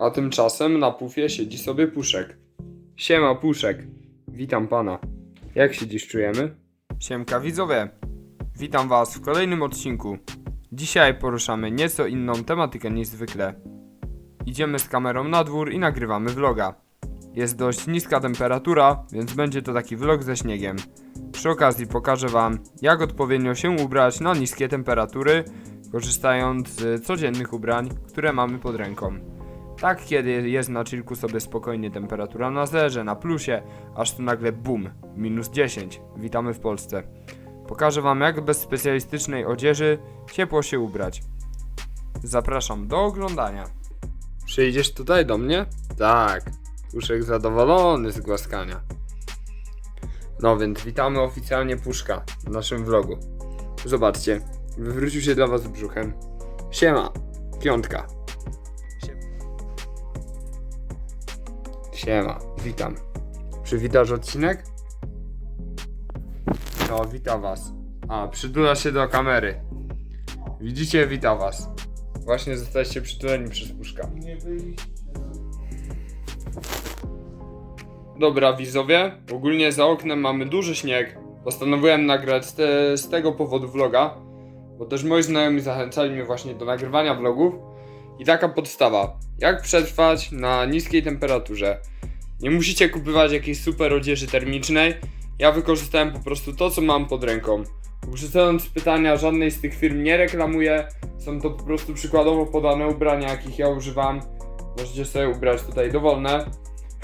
A tymczasem na pufie siedzi sobie Puszek. Siema Puszek, witam pana. Jak się dziś czujemy? Siemka widzowie, witam was w kolejnym odcinku. Dzisiaj poruszamy nieco inną tematykę niż zwykle. Idziemy z kamerą na dwór i nagrywamy vloga. Jest dość niska temperatura, więc będzie to taki vlog ze śniegiem. Przy okazji pokażę wam, jak odpowiednio się ubrać na niskie temperatury, korzystając z codziennych ubrań, które mamy pod ręką. Tak kiedy jest na chillku sobie spokojnie temperatura na zerze, na plusie, aż tu nagle bum, minus 10. Witamy w Polsce. Pokażę wam jak bez specjalistycznej odzieży ciepło się ubrać. Zapraszam do oglądania. Przyjdziesz tutaj do mnie? Tak. Puszek zadowolony z głaskania. No więc witamy oficjalnie Puszka w naszym vlogu. Zobaczcie, wywrócił się dla was brzuchem. Siema, piątka. Siema, witam. Przywitasz odcinek? No, witam was. A, przytula się do kamery. Widzicie, witam was. Właśnie zostaliście przytuleni przez Puszka. Dobra, widzowie, ogólnie za oknem mamy duży śnieg. Postanowiłem nagrać te, z tego powodu vloga, bo też moi znajomi zachęcali mnie właśnie do nagrywania vlogów. I taka podstawa. Jak przetrwać na niskiej temperaturze? Nie musicie kupować jakiejś super odzieży termicznej. Ja wykorzystałem po prostu to, co mam pod ręką. Uprzedzając pytania, żadnej z tych firm nie reklamuję. Są to po prostu przykładowo podane ubrania, jakich ja używam. Możecie sobie ubrać tutaj dowolne.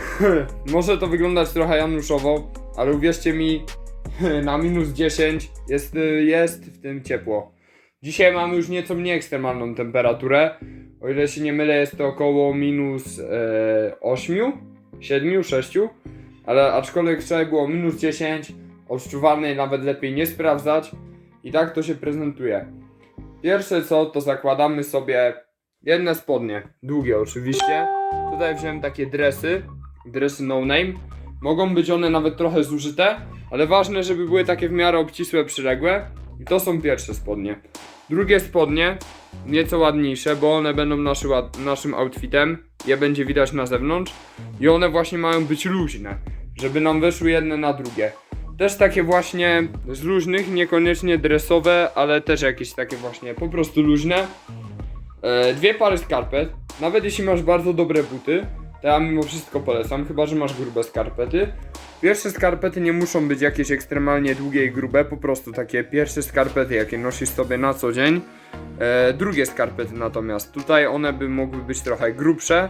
Może to wyglądać trochę januszowo, ale uwierzcie mi, na minus 10 jest, jest w tym ciepło. Dzisiaj mamy już nieco mniej ekstremalną temperaturę. O ile się nie mylę, jest to około minus e, 8, 7, 6. Ale aczkolwiek wczoraj było minus 10, odczuwalnej nawet lepiej nie sprawdzać. I tak to się prezentuje. Pierwsze co, to zakładamy sobie jedne spodnie, długie oczywiście. Tutaj wziąłem takie dresy, dresy no name. Mogą być one nawet trochę zużyte, ale ważne, żeby były takie w miarę obcisłe, przyległe. I to są pierwsze spodnie. Drugie spodnie, nieco ładniejsze, bo one będą naszy, naszym outfitem. Je będzie widać na zewnątrz. I one właśnie mają być luźne, żeby nam weszły jedne na drugie. Też takie właśnie z luźnych, niekoniecznie dresowe, ale też jakieś takie właśnie po prostu luźne. E, dwie pary skarpet. Nawet jeśli masz bardzo dobre buty, to ja mimo wszystko polecam, chyba że masz grube skarpety. Pierwsze skarpety nie muszą być jakieś ekstremalnie długie i grube, po prostu takie pierwsze skarpety, jakie nosisz sobie na co dzień. E, drugie skarpety natomiast, tutaj one by mogły być trochę grubsze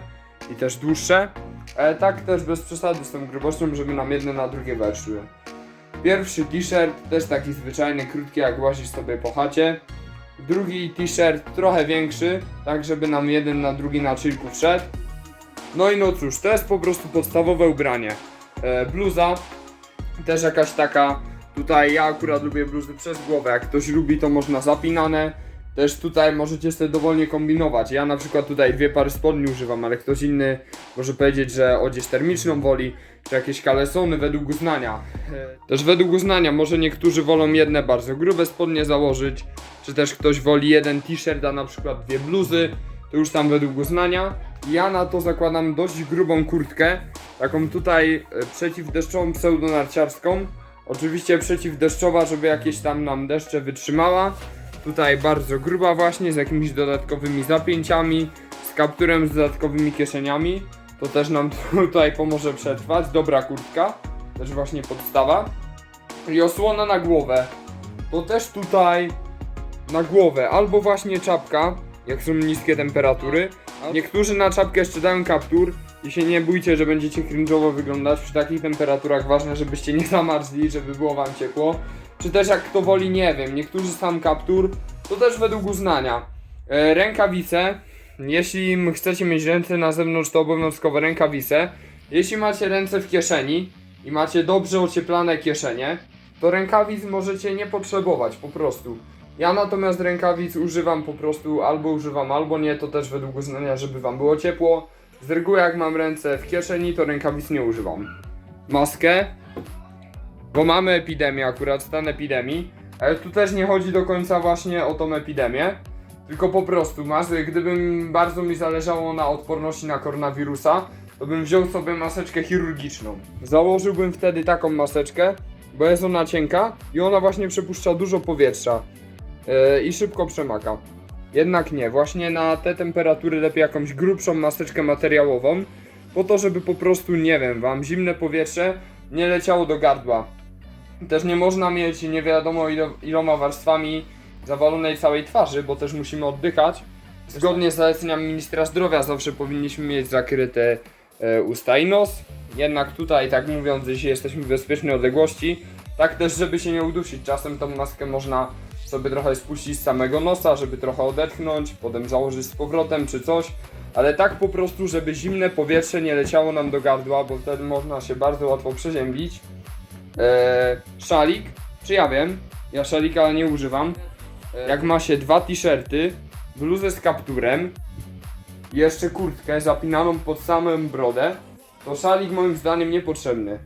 i też dłuższe. E, tak też bez przesady z tą grubością, żeby nam jedne na drugie weszły. Pierwszy t-shirt, też taki zwyczajny, krótki, jak łazisz sobie po chacie. Drugi t-shirt trochę większy, tak żeby nam jeden na drugi na chillku wszedł. No i no cóż, to jest po prostu podstawowe ubranie. E, bluza, też jakaś taka, tutaj ja akurat lubię bluzy przez głowę, jak ktoś lubi to można zapinane. Też tutaj możecie sobie dowolnie kombinować. Ja na przykład tutaj dwie pary spodni używam, ale ktoś inny może powiedzieć, że odzież termiczną woli, czy jakieś kalesony według uznania. Też według uznania, może niektórzy wolą jedne bardzo grube spodnie założyć, czy też ktoś woli jeden t-shirt, a na przykład dwie bluzy, to już tam według uznania. Ja na to zakładam dość grubą kurtkę, taką tutaj e, przeciwdeszczową, pseudonarciarską. Oczywiście przeciwdeszczowa, żeby jakieś tam nam deszcze wytrzymała. Tutaj bardzo gruba właśnie, z jakimiś dodatkowymi zapięciami, z kapturem z dodatkowymi kieszeniami. To też nam tutaj pomoże przetrwać. Dobra kurtka, też właśnie podstawa. I osłona na głowę. To też tutaj na głowę, albo właśnie czapka, jak są niskie temperatury. Niektórzy na czapkę jeszcze dają kaptur i się nie bójcie, że będziecie cringe'owo wyglądać przy takich temperaturach. Ważne, żebyście nie zamarzli, żeby było wam ciepło. Czy też jak kto woli, nie wiem, niektórzy sam kaptur, to też według uznania. E, rękawice, jeśli chcecie mieć ręce na zewnątrz, to obowiązkowo rękawice. Jeśli macie ręce w kieszeni i macie dobrze ocieplane kieszenie, to rękawic możecie nie potrzebować po prostu. Ja natomiast rękawic używam po prostu albo używam, albo nie, to też według uznania, żeby wam było ciepło. Z reguły jak mam ręce w kieszeni, to rękawic nie używam. Maskę, bo mamy epidemię akurat, stan epidemii, ale tu też nie chodzi do końca właśnie o tą epidemię, tylko po prostu masz, gdybym bardzo mi zależało na odporności na koronawirusa, to bym wziął sobie maseczkę chirurgiczną. Założyłbym wtedy taką maseczkę, bo jest ona cienka i ona właśnie przepuszcza dużo powietrza yy, i szybko przemaka. Jednak nie, właśnie na te temperatury lepiej jakąś grubszą maseczkę materiałową, po to, żeby po prostu, nie wiem, wam zimne powietrze nie leciało do gardła. Też nie można mieć nie wiadomo ilo, iloma warstwami zawalonej całej twarzy, bo też musimy oddychać. Zgodnie z zaleceniami ministra zdrowia zawsze powinniśmy mieć zakryte e, usta i nos. Jednak tutaj, tak mówiąc, jeśli jesteśmy w bezpiecznej odległości, tak też, żeby się nie udusić. Czasem tą maskę można sobie trochę spuścić z samego nosa, żeby trochę odetchnąć, potem założyć z powrotem czy coś. Ale tak po prostu, żeby zimne powietrze nie leciało nam do gardła, bo wtedy można się bardzo łatwo przeziębić. Eee, szalik, czy ja wiem, ja szalika nie używam. Eee, jak ma się dwa t-shirty, bluzę z kapturem, jeszcze kurtkę zapinaną pod samą brodę, to szalik moim zdaniem niepotrzebny.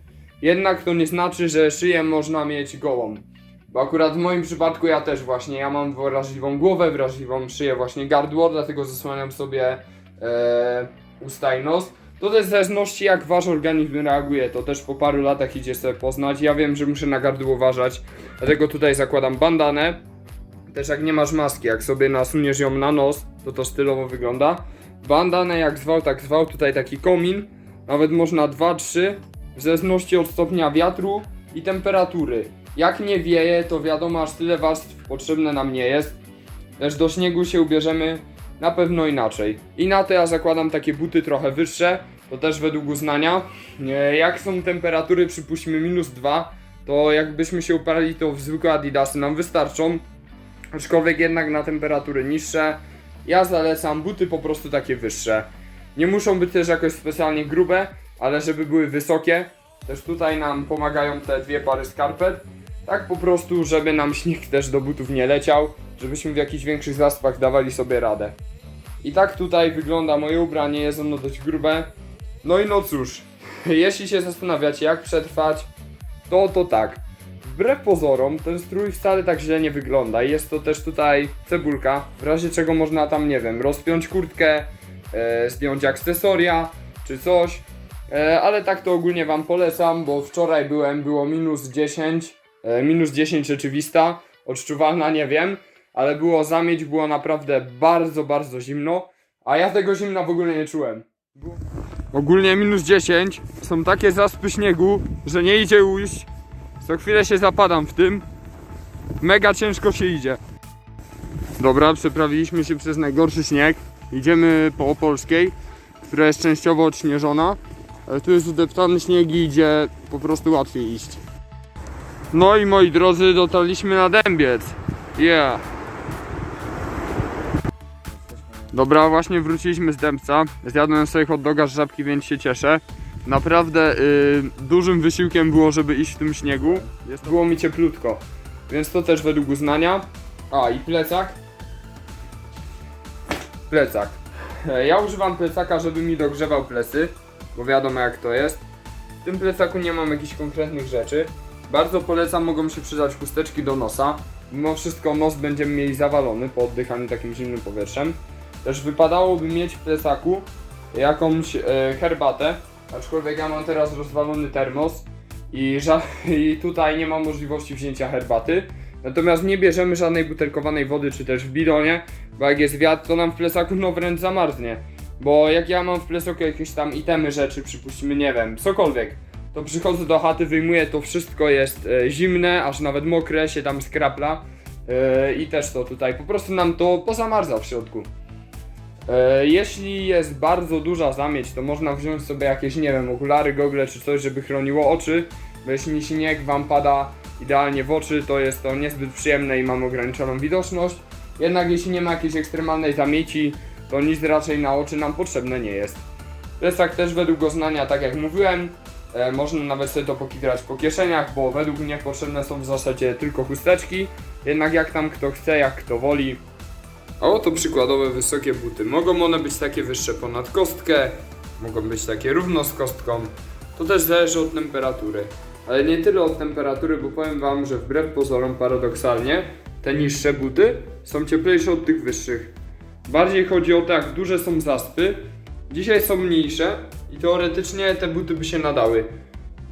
Jednak to nie znaczy, że szyję można mieć gołą. Bo akurat w moim przypadku ja też właśnie, ja mam wrażliwą głowę, wrażliwą szyję, właśnie gardło, dlatego zasłaniam sobie e, usta i nos. To też w zależności jak wasz organizm reaguje, to też po paru latach idzie sobie poznać. Ja wiem, że muszę na gardło uważać, dlatego tutaj zakładam bandanę. Też jak nie masz maski, jak sobie nasuniesz ją na nos, to to stylowo wygląda. Bandanę jak zwał, tak zwał, tutaj taki komin, nawet można 2-3, w zależności od stopnia wiatru i temperatury. Jak nie wieje, to wiadomo, aż tyle warstw potrzebne nam nie jest. Też do śniegu się ubierzemy na pewno inaczej. I na to ja zakładam takie buty trochę wyższe, to też według uznania. E, Jak są temperatury, przypuśćmy minus 2, to jakbyśmy się uparli, to w zwykłe adidasy nam wystarczą. Aczkolwiek jednak na temperatury niższe, ja zalecam buty po prostu takie wyższe. Nie muszą być też jakoś specjalnie grube, ale żeby były wysokie. Też tutaj nam pomagają te dwie pary skarpet. Tak po prostu, żeby nam śnieg też do butów nie leciał, żebyśmy w jakichś większych zaspach dawali sobie radę. I tak tutaj wygląda moje ubranie, jest ono dość grube. No i no cóż, jeśli się zastanawiacie jak przetrwać, to to tak. Wbrew pozorom, ten strój wcale tak źle nie wygląda. Jest to też tutaj cebulka, w razie czego można tam, nie wiem, rozpiąć kurtkę, e, zdjąć akcesoria czy coś. E, ale tak to ogólnie Wam polecam, bo wczoraj byłem, było minus 10, e, minus 10 rzeczywista, odczuwalna nie wiem, ale było zamieć, było naprawdę bardzo, bardzo zimno, a ja tego zimna w ogóle nie czułem. Ogólnie minus 10, są takie zaspy śniegu, że nie idzie ujść, co chwilę się zapadam w tym, mega ciężko się idzie. Dobra, przeprawiliśmy się przez najgorszy śnieg, idziemy po Opolskiej, która jest częściowo odśnieżona, ale tu jest udeptany śnieg i idzie po prostu łatwiej iść. No i moi drodzy, dotarliśmy na Dębiec. Yeah. Dobra, właśnie wróciliśmy z Dębca. Zjadłem sobie hot doga z żabki, więc się cieszę. Naprawdę y, dużym wysiłkiem było, żeby iść w tym śniegu. Jest, było mi cieplutko, więc to też według uznania. A i plecak. Plecak. E, Ja używam plecaka, żeby mi dogrzewał plecy, bo wiadomo jak to jest. W tym plecaku nie mam jakichś konkretnych rzeczy. Bardzo polecam, mogą się przydać chusteczki do nosa. Mimo wszystko nos będziemy mieli zawalony po oddychaniu takim zimnym powietrzem. Też wypadałoby mieć w plecaku jakąś e, herbatę, aczkolwiek ja mam teraz rozwalony termos i, i tutaj nie ma możliwości wzięcia herbaty. Natomiast nie bierzemy żadnej butelkowanej wody czy też w bidonie, bo jak jest wiatr, to nam w plecaku no wręcz zamarznie. Bo jak ja mam w plecaku jakieś tam itemy rzeczy, przypuśćmy, nie wiem, cokolwiek, to przychodzę do chaty, wyjmuję to wszystko, jest e, zimne, aż nawet mokre, się tam skrapla. E, I też to tutaj, po prostu nam to pozamarza w środku. E, jeśli jest bardzo duża zamieć, to można wziąć sobie jakieś, nie wiem, okulary, gogle czy coś, żeby chroniło oczy, bo jeśli śnieg wam pada idealnie w oczy, to jest to niezbyt przyjemne i mamy ograniczoną widoczność. Jednak jeśli nie ma jakiejś ekstremalnej zamieci, to nic raczej na oczy nam potrzebne nie jest. Plecak też według uznania, tak jak mówiłem, e, można nawet sobie to pokitrać po kieszeniach, bo według mnie potrzebne są w zasadzie tylko chusteczki. Jednak jak tam kto chce, jak kto woli. A oto przykładowe wysokie buty. Mogą one być takie wyższe ponad kostkę, mogą być takie równo z kostką. To też zależy od temperatury. Ale nie tyle od temperatury, bo powiem wam, że wbrew pozorom paradoksalnie, te niższe buty są cieplejsze od tych wyższych. Bardziej chodzi o to, jak duże są zaspy. Dzisiaj są mniejsze i teoretycznie te buty by się nadały.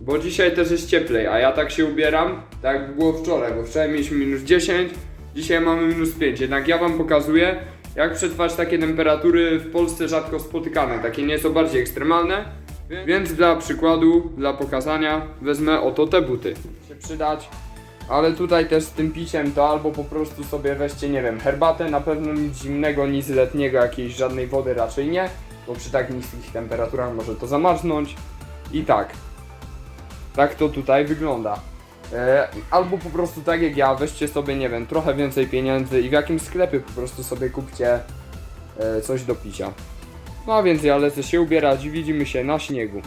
Bo dzisiaj też jest cieplej, a ja tak się ubieram, tak jak było wczoraj, bo wczoraj mieliśmy minus 10, dzisiaj mamy minus 5. Jednak ja wam pokazuję, jak przetrwać takie temperatury w Polsce rzadko spotykane, takie nieco bardziej ekstremalne. Więc dla przykładu, dla pokazania, wezmę oto te buty. Się przydać. Ale tutaj też z tym piciem to albo po prostu sobie weźcie, nie wiem, herbatę, na pewno nic zimnego, nic letniego, jakiejś żadnej wody raczej nie, bo przy tak niskich temperaturach może to zamarznąć. I tak. Tak to tutaj wygląda. E, albo po prostu tak jak ja, weźcie sobie, nie wiem, trochę więcej pieniędzy i w jakimś sklepie po prostu sobie kupcie e, coś do picia. No a więc ja lecę się ubierać i widzimy się na śniegu.